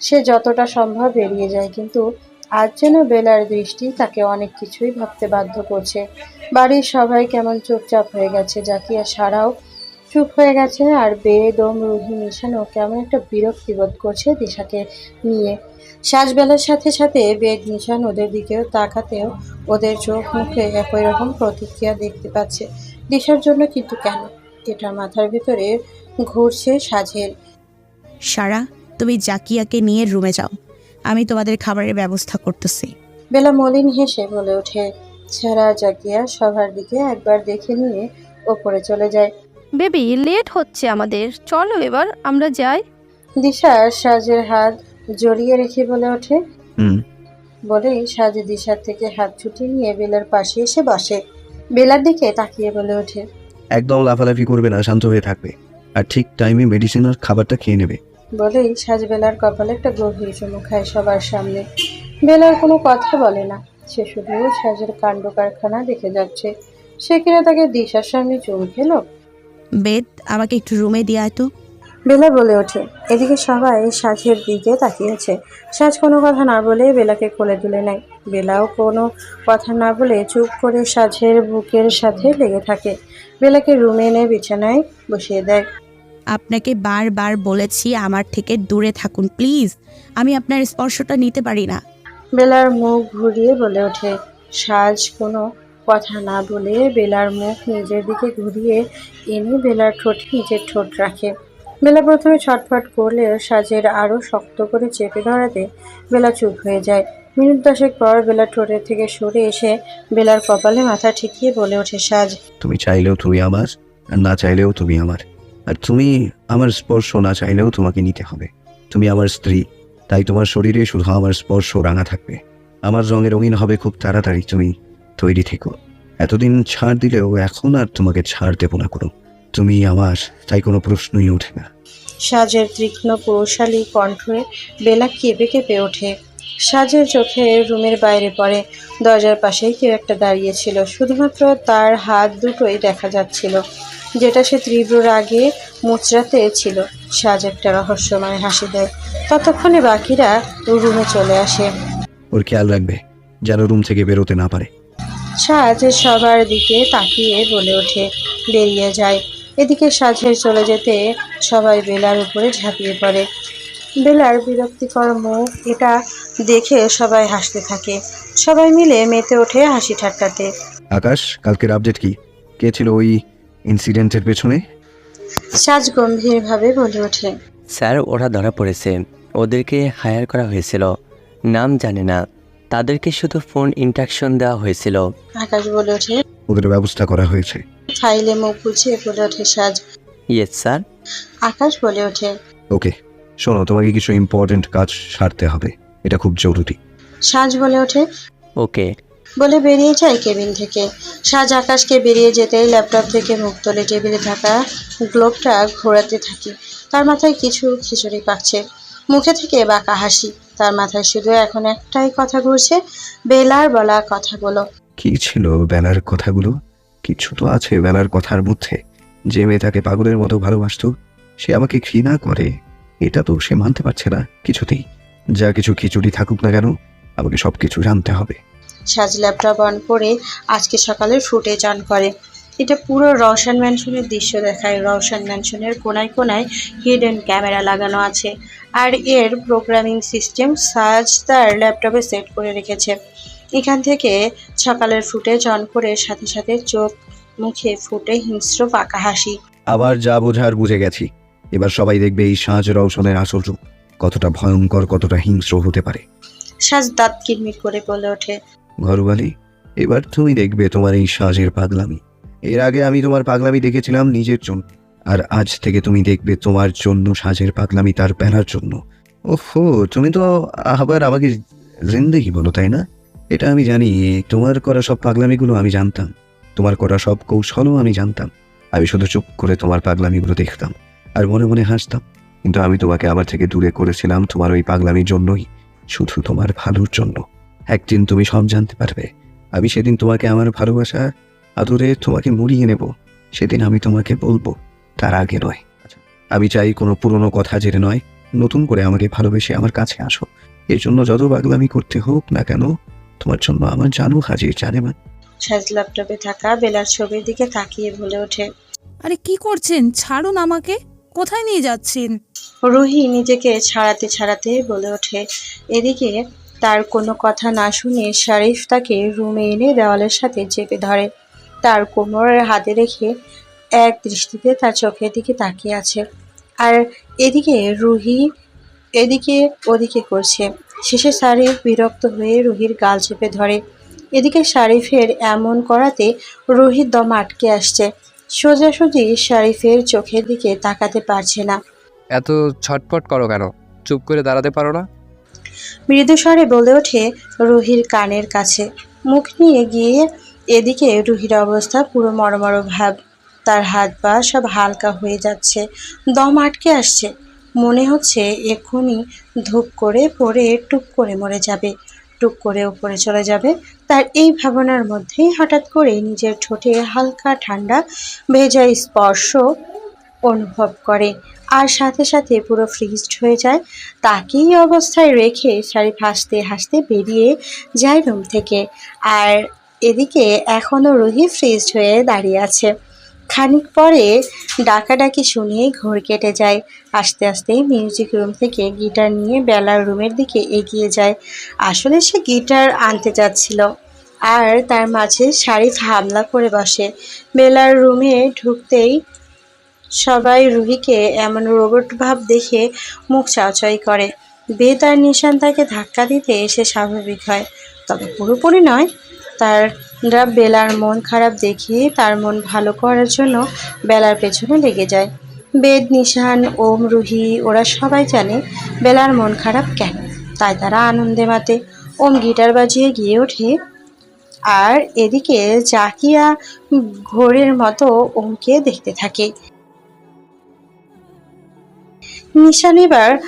সে যতটা সম্ভব এড়িয়ে যায়, কিন্তু আজ যেন বেলার দৃষ্টি তাকে অনেক কিছুই ভাবতে বাধ্য করছে। বাড়ির সবাই কেমন চুপচাপ হয়ে গেছে, জাকিয়া সারাও চুপ হয়ে গেছে আর বেদম, রুহি মিশানো কেমন একটা বিরক্তি বোধ করছে দিশাকে নিয়ে। সাজবেলার সাথে সাথে বেদ নিশান ওদের দিকেও তাকাতেও ওদের চোখ মুখে একই রকম প্রতিক্রিয়া দেখতে পাচ্ছে। দিশার জন্য কিন্তু কেন? এটা মাথার ভিতরে ঘুরছে সাজের। সারা তুমি জাকিয়াকে নিয়ে রুমে যাও। আমি তোমাদের খাবারের ব্যবস্থা করতেছি। বেলা মলিন হেসে বলে ওঠে। ছাড়া জাকিয়া সবার দিকে একবার দেখে নিয়ে ওপরে চলে যায়। বেবি লেট হচ্ছে আমাদের। চলো এবার আমরা যাই। দিশা সাজের হাত জড়িয়ে রেখে বলে ওঠে। হুম। বলেই সাজ দিশার থেকে হাত ছুটিয়ে নিয়ে বেলার পাশে এসে বসে। বেলার দিকে তাকিয়ে বলে ওঠে। একদম লাফালাফি করবে না শান্ত হয়ে থাকবে। আর ঠিক টাইমে মেডিসিন আর খাবারটা খেয়ে নেবে। বলেই সাজ বেলার কপালে একটা গভীর চুমু খায় সবার সামনে। বেলার কোনো কথা বলে না। সে শুধু সাজের কাণ্ড কারখানা দেখে যাচ্ছে। সে কিনা তাকে দিশার সামনে চুম খেলো। বেদ আমাকে একটু রুমে দিয়ে আয় তো। বেলা বলে ওঠে। এদিকে সবাই সাজের দিকে তাকিয়েছে। সাজ কোনো কথা না বলে বেলাকে কোলে তুলে নেয়। বেলাও কোনো কথা না বলে চুপ করে সাজের বুকের সাথে লেগে থাকে। বেলাকে রুমে এনে বিছানায় বসিয়ে দেয়। আপনাকে বারবার বলেছি আমার থেকে দূরে থাকুন প্লিজ। আমি আপনার স্পর্শটা নিতে পারি না। বেলার মুখ ঘুরিয়ে বলে ওঠে। সাজ কোনো কথা না বলে বেলার মুখ নিজের দিকে ঘুরিয়ে এনে বেলার ঠোঁট নিজের ঠোঁট রাখে। বেলা প্রথমে ছটফট করলেও সাজের আরও শক্ত করে চেপে ধরাতে বেলা চুপ হয়ে যায়। মিনিট দশেক পর বেলা ঠোঁটের থেকে সরে এসে বেলার কপালে মাথা ঠেকিয়ে বলে ওঠে সাজ তুমি চাইলেও তুমি আমার আর না চাইলেও তুমি আমার। আর তুমি আমার স্পর্শ না চাইলেও তোমাকে নিতে হবে। তুমি আমার স্ত্রী, তাই তোমার শরীরে শুধু আমার স্পর্শ রাঙা থাকবে। আমার রঙে রঙিন হবে খুব তাড়াতাড়ি, তুমি তৈরি থেকো। এতদিন ছাড় দিলেও এখন আর তোমাকে ছাড় দেবো না কোনো। তুমি আমার, তাই কোনো প্রশ্নই ওঠে না। সাজের তীক্ষ্ণ পুরুষালী কণ্ঠে বেলা কেঁপে কেঁপে ওঠে। সাজের চোখে রুমের বাইরে পড়ে। দরজার পাশেই কেউ একটা দাঁড়িয়েছিল শুধুমাত্র তার হাত দুটোই দেখা যাচ্ছিল। যেটা সে তীব্র রাগে মুচড়াতে ছিল। সাজ একটা রহস্যময় হাসি দেয়। ততক্ষণে বাকিরা রুমে চলে আসে। ওর খেয়াল রাখবে যেন রুম থেকে বেরোতে না পারে। সাজ সবার দিকে তাকিয়ে বলে ওঠে বেরিয়ে যায়। এদিকে সাজের চলে যেতে সবাই বেলার উপরে ঝাঁপিয়ে পড়ে। বেলার বিরক্তিকর মুখ এটা দেখে সবাই হাসতে থাকে। সবাই মিলে মেতে ওঠে হাসি ঠাট্টাতে। আকাশ কালকের আপডেট কি? কে ছিল ওই ইনসিডেন্টের পেছনে? সাজ গম্ভীরভাবে বলে ওঠে। স্যার ওরা ধরা পড়েছে। ওদেরকে হায়ার করা হয়েছিল। নাম জানে না। তাদেরকে শুধু ফোন ইন্ট্রাকশন দেওয়া হয়েছিল। আকাশ বলে ওঠে ওদের ব্যবস্থা করা হয়েছে। ফাইলে মুখ গুছিয়ে বলে ওঠে সাজ। Yes sir. আকাশ বলে ওঠে ওকে শোনো তোমাকে কিছু ইম্পর্টেন্ট কাজ সারতে হবে। এটা খুব জরুরি। সাজ বলে ওঠে ওকে বলে বেরিয়ে যায় কেবিন থেকে। সাজ আকাশকে বেরিয়ে যেতেই ল্যাপটপ থেকে মুখ তুলে টেবিলে থাকা গ্লোবটা ঘোরাতে থাকে। তার মাথায় কিছু খিচুড়ি পাচ্ছে। মুখে থেকে বাঁকা হাসি। তার মাথায় শুধু এখন একটাই কথা ঘুরছে, বেলার বলা কথাগুলো। কি ছিল বেলার কথাগুলো? কিছু তো আছে বেলার কথার মধ্যে। যে মেয়ে তাকে পাগলের মতো ভালোবাসতো, সে আমাকে ঘৃণা করে। এটা তো সে মানতে পারছে না কিছুতেই। যা কিছু খিচুড়ি থাকুক না কেন, আমাকে সব কিছু জানতে হবে। সাজ ল্যাপটপ অন করে আজকে সকালে ফুটেজ অন করে। এটা পুরো রওশন ম্যানশনের দৃশ্য দেখায়। রওশন ম্যানশনের কোনায় কোনায় হিডেন ক্যামেরা লাগানো আছে আর এর প্রোগ্রামিং সিস্টেম সাজ তার ল্যাপটপে সেট করে রেখেছে। এখান থেকে সকালের ফুটেজ অন করে সাথে সাথে চোখ মুখে ফুটে হিংস্র পাকা হাসি। আবার যা বোঝার বুঝে গেছি। এবার সবাই দেখবে এই সাজ রওশনের আসল রূপ। কতটা ভয়ঙ্কর কতটা হিংস্র হতে পারে। সাজ দাঁত কিরমির করে বলে ওঠে। ঘরবালি এবার তুমি দেখবে তোমার এই সাজের পাগলামি। এর আগে আমি তোমার পাগলামি দেখেছিলাম নিজের জন্য, আর আজ থেকে তুমি দেখবে তোমার জন্য সাজের পাগলামি তার প্যানার জন্য। ওহো, তুমি তো আবার আমাকে জিন্দেগি বলো, তাই না? এটা আমি জানি, তোমার করা সব পাগলামিগুলো আমি জানতাম। তোমার করা সব কৌশলও আমি জানতাম। আমি শুধু চুপ করে তোমার পাগলামিগুলো দেখতাম আর মনে মনে হাসতাম। কিন্তু আমি তোমাকে আমার থেকে দূরে করেছিলাম তোমার ওই পাগলামির জন্যই, শুধু তোমার ভালোর জন্য। একদিন তুমি সব জানতে পারবে। আমি সেদিন তোমাকে আমার ভালোবাসা আদরে তোমাকে মুড়িয়ে নেব। সেদিন আমি তোমাকে বলব তার আগে নয়। আমি চাই কোনো পুরনো কথা জেনে নয় নতুন করে আমাকে ভালোবেসে আমার কাছে আসো। এর জন্য যত পাগলামি করতে হোক না কেন তোমার জন্য আমার জানু হাজির জানে মা। সাজ ল্যাপটপে থাকা বেলার ছবির দিকে তাকিয়ে বলে ওঠে। আরে কি করছেন? ছাড়ুন আমাকে। কোথায় নিয়ে যাচ্ছেন? রুহি নিজেকে ছাড়াতে ছাড়াতে বলে ওঠে। এদিকে তার কোনো কথা না শুনে শারিফ তাকে রুমে এনে দেওয়ালের সাথে চেপে ধরে। তার কোমরের হাতে রেখে এক দৃষ্টিতে তার চোখের দিকে তাকিয়ে আছে। আর এদিকে রুহি এদিকে ওদিকে করছে। শেষে শারিফ বিরক্ত হয়ে রুহির গাল চেপে ধরে। এদিকে শারিফের এমন করাতে রুহির দম আটকে আসছে। সোজাসুজি শারিফের চোখের দিকে তাকাতে পারছে না। এত ছটপট করো কেন? চুপ করে দাঁড়াতে পারো না? মৃদুস্বরে বলে ওঠে রুহির কানের কাছে। মুখ নিয়ে গিয়ে এদিকে রুহির অবস্থা পুরো মরমর ভাব। তার হাত পা সব হালকা হয়ে যাচ্ছে, দম আটকে আসছে। মনে হচ্ছে এক্ষুনি ধূপ করে পড়ে টুক করে মরে যাবে টুক করে উপরে চলে যাবে। তার এই ভাবনার মধ্যেই হঠাৎ করে নিজের ঠোঁটে হালকা ঠান্ডা, ভেজা স্পর্শ অনুভব করে। আর সাথে সাথে পুরো ফ্রিজড হয়ে যায়। তাকেই অবস্থায় রেখে শারিফ হাসতে হাসতে বেরিয়ে যায় রুম থেকে। আর এদিকে এখনও রুহি ফ্রিজড হয়ে দাঁড়িয়ে আছে। খানিক পরে ডাকাডাকি শুনে ঘোর কেটে যায়। আস্তে আস্তে মিউজিক রুম থেকে গিটার নিয়ে বেলার রুমের দিকে এগিয়ে যায়। আসলে সে গিটার আনতে যাচ্ছিল। আর তার মাঝে শারিফ হামলা করে বসে। বেলার রুমে ঢুকতেই সবাই রুহিকে এমন রোবট ভাব দেখে মুখ চাওচাই করে। বেদ আর নিশান তাকে ধাক্কা দিতে এসে স্বাভাবিক হয়, তবে পুরোপুরি নয়। তার বেলার মন খারাপ দেখে তার মন ভালো করার জন্য বেলার পেছনে লেগে যায়। বেদ, নিশান, ওম, রুহি, ওরা সবাই জানে বেলার মন খারাপ কেন, তাই তারা আনন্দে মাতে ওম গিটার বাজিয়ে গিয়ে ওঠে। আর এদিকে জাকিয়া ঘোরের মতো ওমকে দেখতে থাকে। নিশান এবার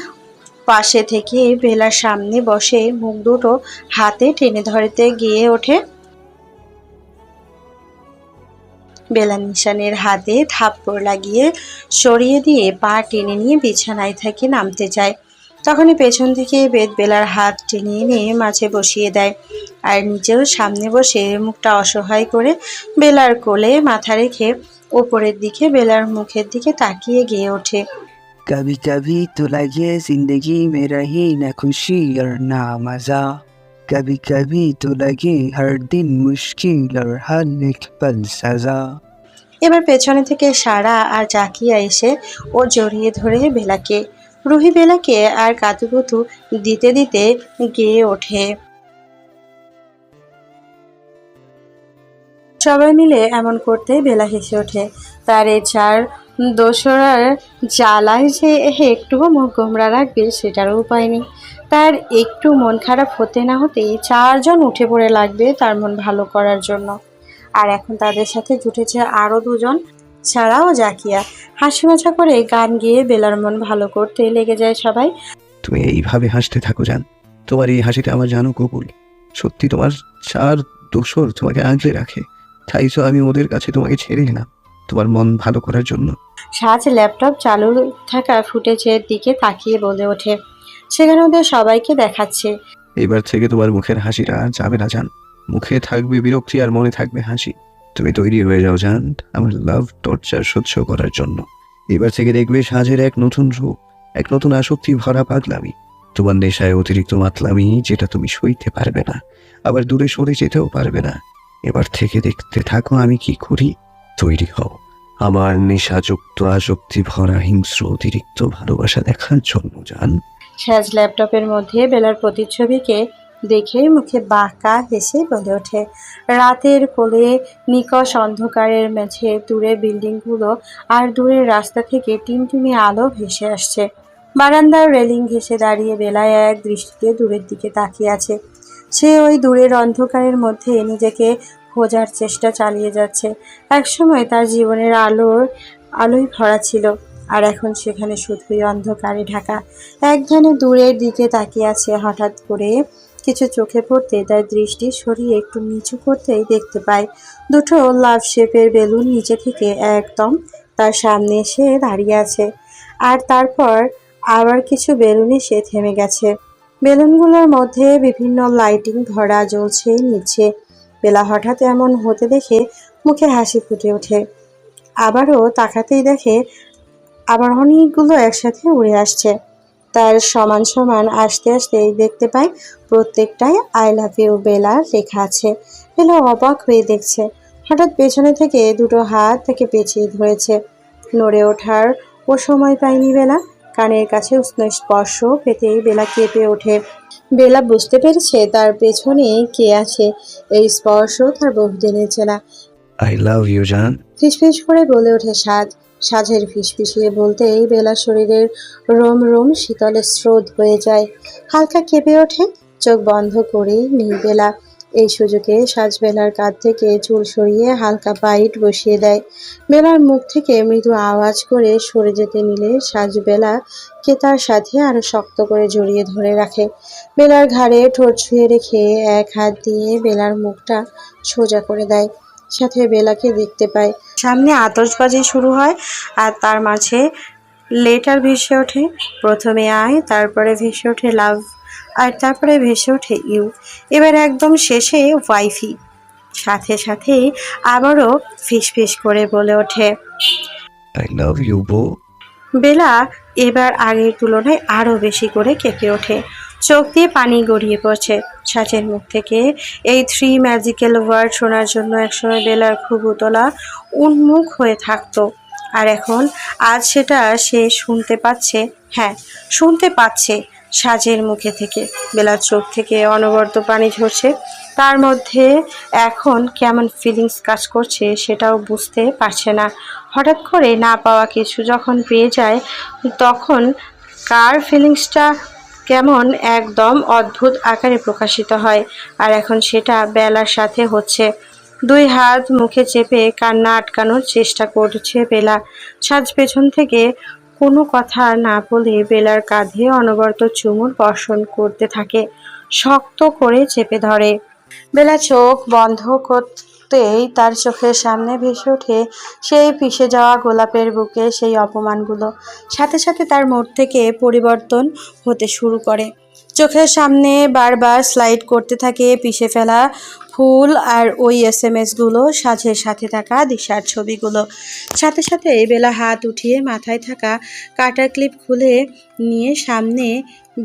পাশে থেকে বেলার সামনে বসে মুখ দুটো হাতে টেনে ধরতে গিয়ে ওঠে। বেলা নিশানের হাতে থাপ্পড় লাগিয়ে সরিয়ে দিয়ে পা টেনে নিয়ে বিছানায় থেকে নামতে যায় তখনই পেছন থেকে বেদ বেলার হাত টেনে এনে মাঝে বসিয়ে দেয় আর নিজেও সামনে বসে মুখটা অসহায় করে বেলার কোলে মাথা রেখে ওপরের দিকে বেলার মুখের দিকে তাকিয়ে গিয়ে ওঠে। कभी कभी तो लगे जिंदगी में रही न खुशी और ना मजा कभी कभी तो लगे हर दिन मुश्किल और हर एक पल सजा এবার পেছনে থেকে সারা আর জাকিয়া এসে ও জড়িয়ে ধরে বেলাকে রুহি বেলাকে আর কাতুকুতু দিতে দিতে গেয়ে ওঠে সবাই মিলে এমন করতে বেলা হেসে ওঠে তার এই চার দোসরার জ্বালায় যে একটুও মুখ গোমরা রাখবে সেটারও উপায় নেই। তার একটু মন খারাপ হতে না হতেই চারজন উঠে পড়ে লাগবে তার মন ভালো করার জন্য। আর এখন তাদের সাথে জুটেছে আরও দুজন। ছাড়াও জাকিয়া হাসি মজা করে গান গেয়ে বেলার মন ভালো করতে লেগে যায় সবাই। তুমি এইভাবে হাসতে থাকো জান। তোমার এই হাসিটা আমার জানো কবুল। সত্যি তোমার চার দোসর তোমাকে আগলে রাখে। তাই তো আমি ওদের কাছে তোমাকে ছেড়ে এলাম। তোমার মন ভালো করার জন্য। সাজ ল্যাপটপ চালু থাকা ফুটেজের দিকে তাকিয়ে বলে ওঠে। সেখানে ওদের সবাইকে দেখাচ্ছে। এবার থেকে তোমার মুখের হাসিটা যাবে না জান। মুখে থাকবে বিরক্তি আর মনে থাকবে হাসি। তুমি তৈরি হয়ে যাও জান আমার লাভ টর্চার সহ্য করার জন্য। এবার থেকে দেখবে সাজের এক নতুন রূপ এক নতুন আসক্তি ভরা পাগলামি। তোমার নেশায় অতিরিক্ত মাতলামি যেটা তুমি সইতে পারবে না আবার দূরে সরে যেতেও পারবে না। এবার থেকে দেখতে থাকো আমি কি করি। তৈরি হও। আমার নেশাযুক্ত আসক্তি ভরা হিংস্র অতিরিক্ত ভালোবাসা দেখার জন্য যান সাজ ল্যাপটপের মধ্যে বেলার প্রতিচ্ছবিকে দেখে মুখে বাঁকা হেসে বলে ওঠে, রাতের কোলে নিকষ অন্ধকারের মেঝে দূরে বিল্ডিংগুলো আর দূরের রাস্তা থেকে টিমটিমি আলো ভেসে আসছে। বারান্দার রেলিং ঘেসে দাঁড়িয়ে বেলায় এক দৃষ্টিতে দূরের দিকে তাকিয়ে আছে। সে ওই দূরের অন্ধকারের মধ্যে নিজেকে খোঁজার চেষ্টা চালিয়ে যাচ্ছে। একসময় তার জীবনের আলোর আলোয় ভরা ছিল, আর এখন সেখানে শুধুই অন্ধকারে ঢাকা। এক ধ্যানে দূরের দিকে তাকিয়ে আছে হঠাৎ করে কিছু চোখে পড়তে তার দৃষ্টি সরিয়ে একটু নিচু করতেই দেখতে পায়, দুটো লাভ শেপের বেলুন নিচে থেকে একদম তার সামনে এসে দাঁড়িয়ে আছে, আর তারপর আবার কিছু বেলুন এসে থেমে গেছে। বেলুনগুলোর মধ্যে বিভিন্ন লাইটিং ধরা জ্বলছে, নিচে বেলা হঠাৎ এমন হতে দেখে মুখে হাসি ফুটে ওঠে। আবারও তাকাতেই দেখে আবার অনেকগুলো একসাথে উড়ে আসছে। তার সমান সমান আসতে আসতেই দেখতে পাই প্রত্যেকটাই আই লাভ ইউ বেলা লেখা আছে। বেলা অবাক হয়ে দেখছে। হঠাৎ পেছনে থেকে দুটো হাত তাকে পেঁচিয়ে ধরেছে। নড়ে ওঠার ও সময় পায়নি বেলা। কানের কাছে উষ্ণ স্পর্শ পেতেই বেলা কেঁপে ওঠে। বেলা বুঝতে পেরেছে তার পেছনে কে আছে। এই স্পর্শ তার বহুদিনের চেনা আই লাভ ইউ জান ফিসফিস করে বলে ওঠে সাজ। সাজের ফিসফিসিয়ে বলতে এই বেলা শরীরের রোম রোম শীতলে স্রোত হয়ে যায়। হালকা কেঁপে ওঠে চোখ বন্ধ করে নেই বেলা। এই সুযোগে সাজ বেলার কাঁধ থেকে চুল সরিয়ে হালকা বাইট বসিয়ে দেয়। বেলার মুখ থেকে মৃদু আওয়াজ করে সরে যেতে নিলে সাজ বেলা কে তার সাথে আরও শক্ত করে জড়িয়ে ধরে রাখে। বেলার ঘাড়ে ঠোঁট ছুঁয়ে রেখে এক হাত দিয়ে বেলার মুখটা সোজা করে দেয়। সাথে বেলাকে দেখতে পায়। সামনে আতশবাজি শুরু হয় আর তার মাঝে লেটার ভেসে ওঠে। প্রথমে আয়, তারপরে ভেসে ওঠে লাভ। আর তারপরে ভেসে ওঠে ইউ। এবার একদম শেষে ওয়াইফি। সাথে সাথে আবারও ফিসফিস করে বলে ওঠে। আই লাভ ইউ বো বেলা এবার আগের তুলনায় আরও বেশি করে কেঁপে ওঠে। চোখ দিয়ে পানি গড়িয়ে পড়ছে। সাজের মুখ থেকে এই থ্রি ম্যাজিক্যাল ওয়ার্ড শোনার জন্য একসময় বেলার খুব উতলা উন্মুখ হয়ে থাকতো। আর এখন আজ সেটা সে শুনতে পাচ্ছে। হ্যাঁ শুনতে পাচ্ছে। সাজের মুখে থেকে, বেলার চোখ থেকে অনবরত পানি ঝরছে। তার মধ্যে এখন কেমন ফিলিংস কাজ করছে সেটাও বুঝতে পারছে না। হঠাৎ করে না পাওয়া কিছু যখন পেয়ে যায়, তখন কার ফিলিংসটা কেমন একদম অদ্ভুত আকারে প্রকাশিত হয়। আর এখন সেটা বেলার সাথে হচ্ছে। দুই হাত মুখে চেপে কান্না আটকানোর চেষ্টা করছে বেলা। সাজ পেছন থেকে কোনো কথা না বলে বেলার কাঁধে অনবরত চুমুর বর্ষণ করতে থাকে, শক্ত করে চেপে ধরে। বেলা চোখ বন্ধ করতেই তার চোখের সামনে ভেসে ওঠে সেই পিষে যাওয়া গোলাপের বুকে সেই অপমানগুলো। সাথে সাথে তার মোড় থেকে পরিবর্তন হতে শুরু করে। চোখের সামনে বারবার স্লাইড করতে থাকে, পিষে ফেলা ফুল আর ওই এস এম এসগুলো সাজের সাথে থাকা দিশার ছবিগুলো। সাথে সাথে বেলা হাত উঠিয়ে মাথায় থাকা কাটার ক্লিপ খুলে নিয়ে সামনে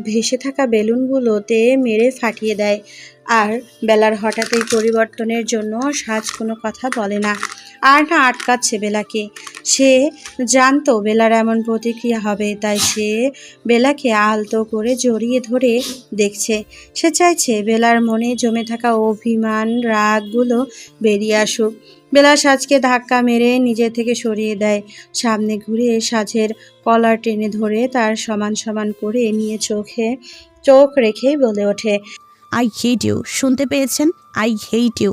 ভেসে থাকা বেলুনগুলোতে মেরে ফাটিয়ে দেয়। আর বেলার হঠাৎ এই পরিবর্তনের জন্য সাজ কোনো কথা বলে না। আর না আটকাচ্ছে বেলাকে। সে জানতো বেলার এমন প্রতিক্রিয়া হবে, তাই সে বেলাকে আলতো করে জড়িয়ে ধরে দেখছে। সে চাইছে বেলার মনে জমে থাকা অভিমান, রাগগুলো বেরিয়ে আসুক। বেলা সাজকে ধাক্কা মেরে নিজে থেকে সরিয়ে দেয়। সামনে ঘুরে সাজের কলার টেনে ধরে তার সমান সমান করে নিয়ে চোখে, চোখ রেখে বলে ওঠে আই হেট ইউ শুনতে পেয়েছেন? আই হেট ইউ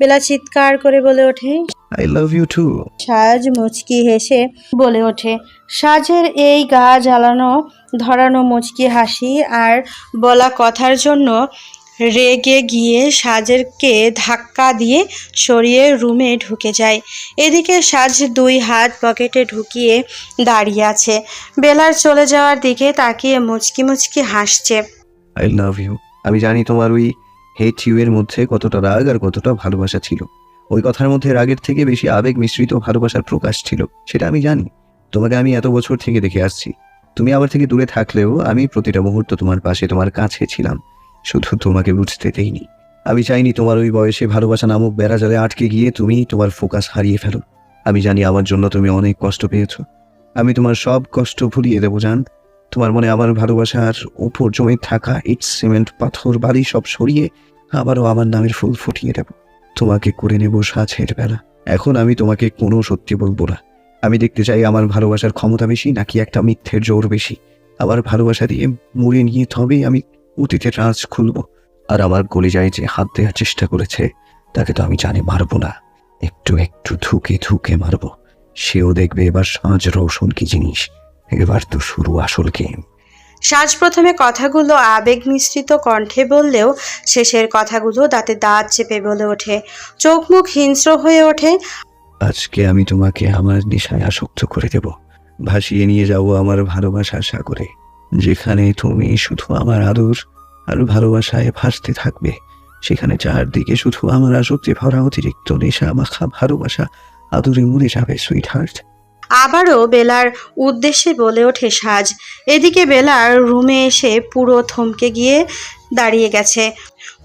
বেলা চিৎকার করে বলে ওঠে। আই লাভ ইউ টু সাজ মুচকি হেসে বলে ওঠে। সাজের এই গা জ্বালানো ধরানো মুচকি হাসি আর বলা কথার জন্য রেগে গিয়ে সাজেরকে ধাক্কা দিয়ে সরিয়ে রুমে ঢুকে যায়। এদিকে সাজ দুই হাত পকেটে ঢুকিয়ে দাঁড়িয়ে আছে। বেলার চলে যাওয়ার দিকে তাকিয়ে মুচকি মুচকি হাসছে। আই লাভ ইউ আমি জানি তোমার ওই হেট এর মধ্যে কতটা রাগ আর কতটা ভালোবাসা ছিল। ওই কথার মধ্যে রাগের থেকে বেশি আবেগ মিশ্রিত ভালোবাসার প্রকাশ ছিল, সেটা আমি জানি। তোমাকে আমি এত বছর থেকে দেখে আসছি। তুমি আমার থেকে দূরে থাকলেও আমি প্রতিটা মুহূর্ত তোমার পাশে, তোমার কাছে ছিলাম। শুধু তোমাকে বুঝতে দেইনি। আমি চাইনি তোমার ওই বয়সে ভালোবাসা নামক বেড়াজালে আটকে গিয়ে তুমি তোমার ফোকাস হারিয়ে ফেলো। আমি জানি আমার জন্য তুমি অনেক কষ্ট পেয়েছ। আমি তোমার সব কষ্ট ভুলিয়ে দেবো, জান। তোমার মনে আমার ভালোবাসার উপর জমে থাকা ইট, সিমেন্ট, পাথর, বালি সব সরিয়ে আবারও আমার নামের ফুল ফুটিয়ে দেব। তোমাকে করে নেব সাজের বেলা। এখন আমি তোমাকে কোনো সত্যি বলব না। আমি দেখতে চাই আমার ভালোবাসার ক্ষমতা বেশি নাকি একটা মিথ্যের জোর বেশি। আমার ভালোবাসা দিয়ে মুড়ে নিয়ে তবেই আমি অতীতের রাজ খুলব। আর আমার কলিজায় যে হাত দেওয়ার চেষ্টা করেছে, তাকে তো আমি জানি মারবো না। একটু একটু ধুকে ধুকে মারবো। সেও দেখবে এবার সাঁজ রৌশন কি জিনিস। এবার তো শুরু আসল গেম সাজ প্রথমে কথাগুলো আবেগ মিশ্রিত কণ্ঠে বললেও শেষের কথাগুলো দাঁতে দাঁত চেপে বলে ওঠে। চোখ মুখ হিংস্র হয়ে ওঠে। আজকে আমি তোমাকে আমার নেশায় আসক্ত করে দেব। ভাসিয়ে নিয়ে যাব আমার ভালোবাসার সাগরে যেখানে তুমি শুধু আমার আদর আর ভালোবাসায় ভাসতে থাকবে। সেখানে চারদিকে শুধু আমার আসক্তি ভরা অতিরিক্ত নেশা মাখা ভালোবাসা আদরে মরে যাবে সুইট হার্ট আবারও বেলার উদ্দেশ্যে বলে ওঠে সাজ। এদিকে বেলার রুমে এসে পুরো থমকে গিয়ে দাঁড়িয়ে গেছে।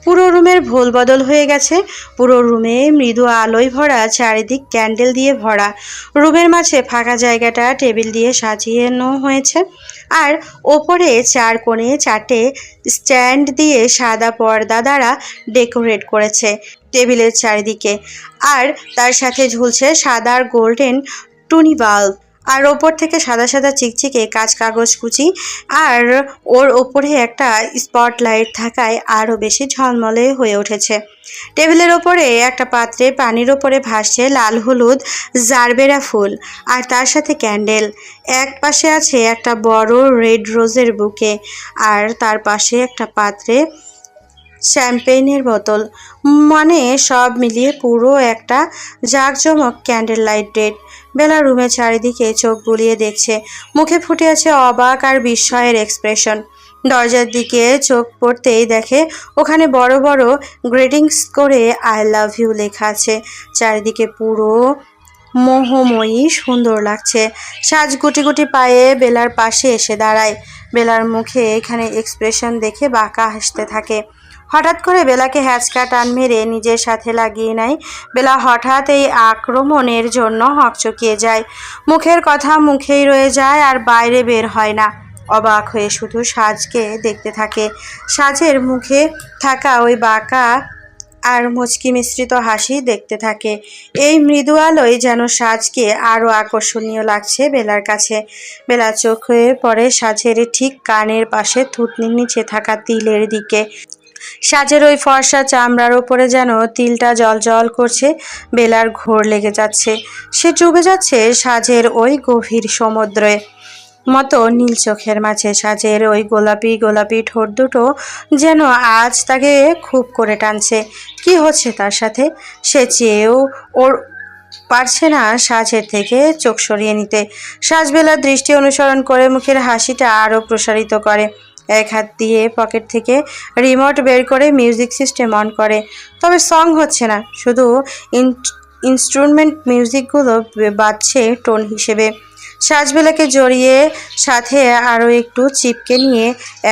পুরো রুমের ভোল বদল হয়ে গেছে। পুরো রুমে মৃদু আলোয় ভরা চারিদিক ক্যান্ডেল দিয়ে ভরা। রুমের মাঝে ফাঁকা জায়গাটা টেবিল দিয়ে সাজিয়েনো হয়েছে। আর ওপরে চার কোণে চারটে স্ট্যান্ড দিয়ে সাদা পর্দা দ্বারা ডেকোরেট করেছে টেবিলের চারিদিকে। আর তার সাথে ঝুলছে সাদা আর গোল্ডেন টুনি বাল্ব। আর ওপর থেকে সাদা সাদা চিকচিকে কাঁচ কাগজ কুচি। আর ওর ওপরে একটা স্পটলাইট থাকায় আরও বেশি ঝলমলে হয়ে উঠেছে। টেবিলের ওপরে একটা পাত্রে পানির ওপরে ভাসছে লাল হলুদ জারবেরা ফুল আর তার সাথে ক্যান্ডেল। এক পাশে আছে একটা বড় রেড রোজের বুকে আর তার পাশে একটা পাত্রে শ্যাম্পেইনের বোতল। মানে সব মিলিয়ে পুরো একটা জাঁকজমক ক্যান্ডেল লাইট ডেট। বেলা রুমের চারিদিকে চোখ বুলিয়ে দেখছে, মুখে ফুটে আছে অবাক আর বিস্ময়ের এক্সপ্রেশন দরজার দিকে চোখ পড়তেই দেখে ওখানে বড় বড় গ্রিটিংস করে আই লাভ ইউ লেখা আছে। চারিদিকে পুরো মোহময়ী সুন্দর লাগছে। সাজ গুটি গুটি পায়ে বেলার পাশে এসে দাঁড়ায়। বেলার মুখে এখানে এক্সপ্রেশন দেখে বাঁকা হাসতে থাকে। হঠাৎ করে বেলাকে হ্যাচকা টান মেরে নিজের সাথে লাগিয়ে নেয়। বেলা হঠাৎ এই আক্রমণের জন্য হকচকিয়ে যায়। মুখের কথা মুখেই রয়ে যায় আর বাইরে বের হয় না। অবাক হয়ে শুধু সাজকে দেখতে থাকে। সাজের মুখে থাকা ওই বাঁকা আর মুচকি মিশ্রিত হাসি দেখতে থাকে। এই মৃদু আলোয় যেন সাজকে আরও আকর্ষণীয় লাগছে বেলার কাছে। বেলা চোখ হয়ে পড়ে সাজের ঠিক কানের পাশে থুতনির নিচে থাকা তিলের দিকে। সাজের ওই ফর্সা চামড়ার ওপরে যেন তিলটা জল জল করছে, বেলার ঘোর লেগে যাচ্ছে। সে ডুবে যাচ্ছে সাজের ওই গভীর সমুদ্রে। মতো নীল চোখের মাঝে সাজের ওই গোলাপি গোলাপি ঠোঁট দুটো যেন আজ তাকে খুব করে টানছে। কি হচ্ছে তার সাথে? সে চেয়েও ওর পারছে না সাজের থেকে চোখ সরিয়ে নিতে। সাজবেলার দৃষ্টি অনুসরণ করে মুখের হাসিটা আরও প্রসারিত করে। এক হাত দিয়ে পকেট থেকে রিমোট বের করে মিউজিক সিস্টেম অন করে। তবে সং হচ্ছে না, শুধু ইনস্ট্রুমেন্ট মিউজিকগুলো বাজছে টোন হিসেবে। সাজবেলাকে জড়িয়ে সাথে আরও একটু চিপকে নিয়ে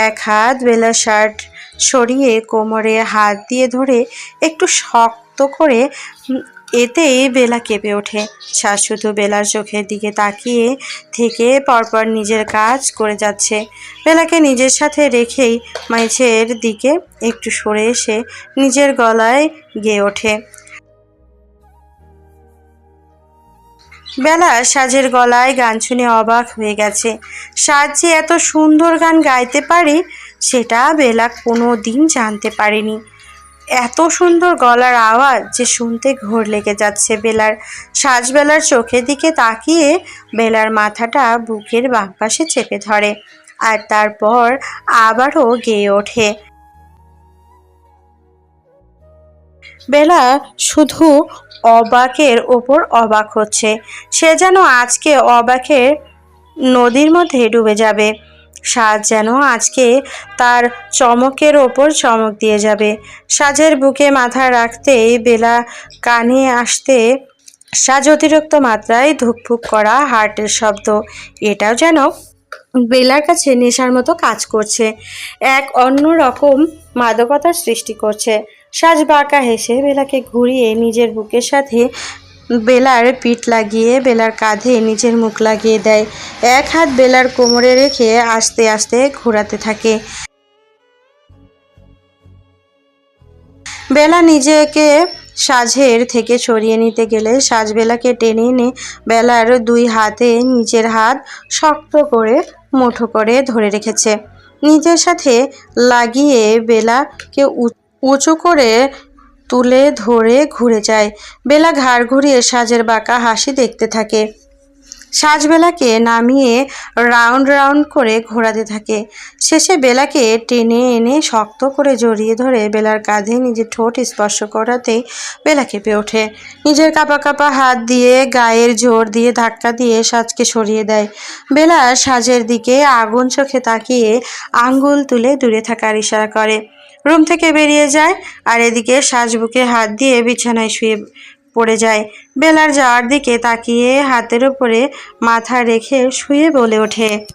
এক হাত বেলা শার্ট সরিয়ে কোমরে হাত দিয়ে ধরে একটু শক্ত করে এতেই বেলা কেঁপে ওঠে। শ্বাস শুধু বেলার চোখের দিকে তাকিয়ে থেকে পরপর নিজের কাজ করে যাচ্ছে। বেলাকে নিজের সাথে রেখেই মাইছের দিকে একটু সরে এসে নিজের গলায় গেয়ে ওঠে। বেলা সাজের গলায় গান শুনে অবাক হয়ে গেছে। সাজ যে এত সুন্দর গান গাইতে পারে, সেটা বেলা কোনো দিন জানতে পারেনি। এত সুন্দর গলার আওয়াজ যে শুনতে ঘোর লেগে যাচ্ছে বেলার সাজবেলার চোখের দিকে তাকিয়ে বেলার মাথাটা বুকের বাম পাশে চেপে ধরে আর তারপর আবারও গেয়ে ওঠে। বেলা শুধু অবাকের ওপর অবাক হচ্ছে। সে যেন আজকে অবাকের নদীর মধ্যে ডুবে যাবে। সাজ যেন আজকে তার চমকের ওপর চমক দিয়ে যাবে। সাজের বুকে মাথা রাখতেই বেলা কানে আসতে সাজ অতিরিক্ত মাত্রায় ধুকফুক করা হার্টের শব্দ। এটাও যেন বেলার কাছে নেশার মতো কাজ করছে। এক অন্য রকম মাদকতার সৃষ্টি করছে। সাজ বাঁকা হেসে বেলাকে ঘুরিয়ে নিজের বুকের সাথে বেলার পিঠ লাগিয়ে, বেলার কাঁধে নিজের মুখ লাগিয়ে দেয়। এক হাত বেলার কোমরে রেখে আস্তে আস্তে ঘোরাতে থাকে। বেলা নিজেকে সাজের থেকে সরিয়ে নিতে গেলে সাজ বেলাকে টেনে এনে বেলার দুই হাতে নিজের হাত শক্ত করে মুঠো করে ধরে রেখেছে। নিজের সাথে লাগিয়ে বেলাকে উঁচু করে তুলে ধরে ঘুরে যায়। বেলা ঘাড় ঘুরিয়ে সাজের বাঁকা হাসি দেখতে থাকে। সাজ বেলাকে নামিয়ে রাউন্ড রাউন্ড করে ঘোরাতে থাকে। শেষে বেলাকে টেনে এনে শক্ত করে জড়িয়ে ধরে বেলার কাঁধে নিজের ঠোঁট স্পর্শ করাতেই বেলা কেঁপে ওঠে। নিজের কাপা কাপা হাত দিয়ে গায়ের জোর দিয়ে ধাক্কা দিয়ে সাজকে সরিয়ে দেয়। বেলা সাজের দিকে আগুন চোখে তাকিয়ে আঙ্গুল তুলে দূরে থাকার ইশারা করে। রুম থেকে বেরিয়ে যায় আর এদিকে সাজ বুকে হাত দিয়ে বিছানায় শুয়ে পড়ে যায়। বেলার যাওয়ার দিকে তাকিয়ে হাতের ওপরে মাথা রেখে শুয়ে বলে ওঠে।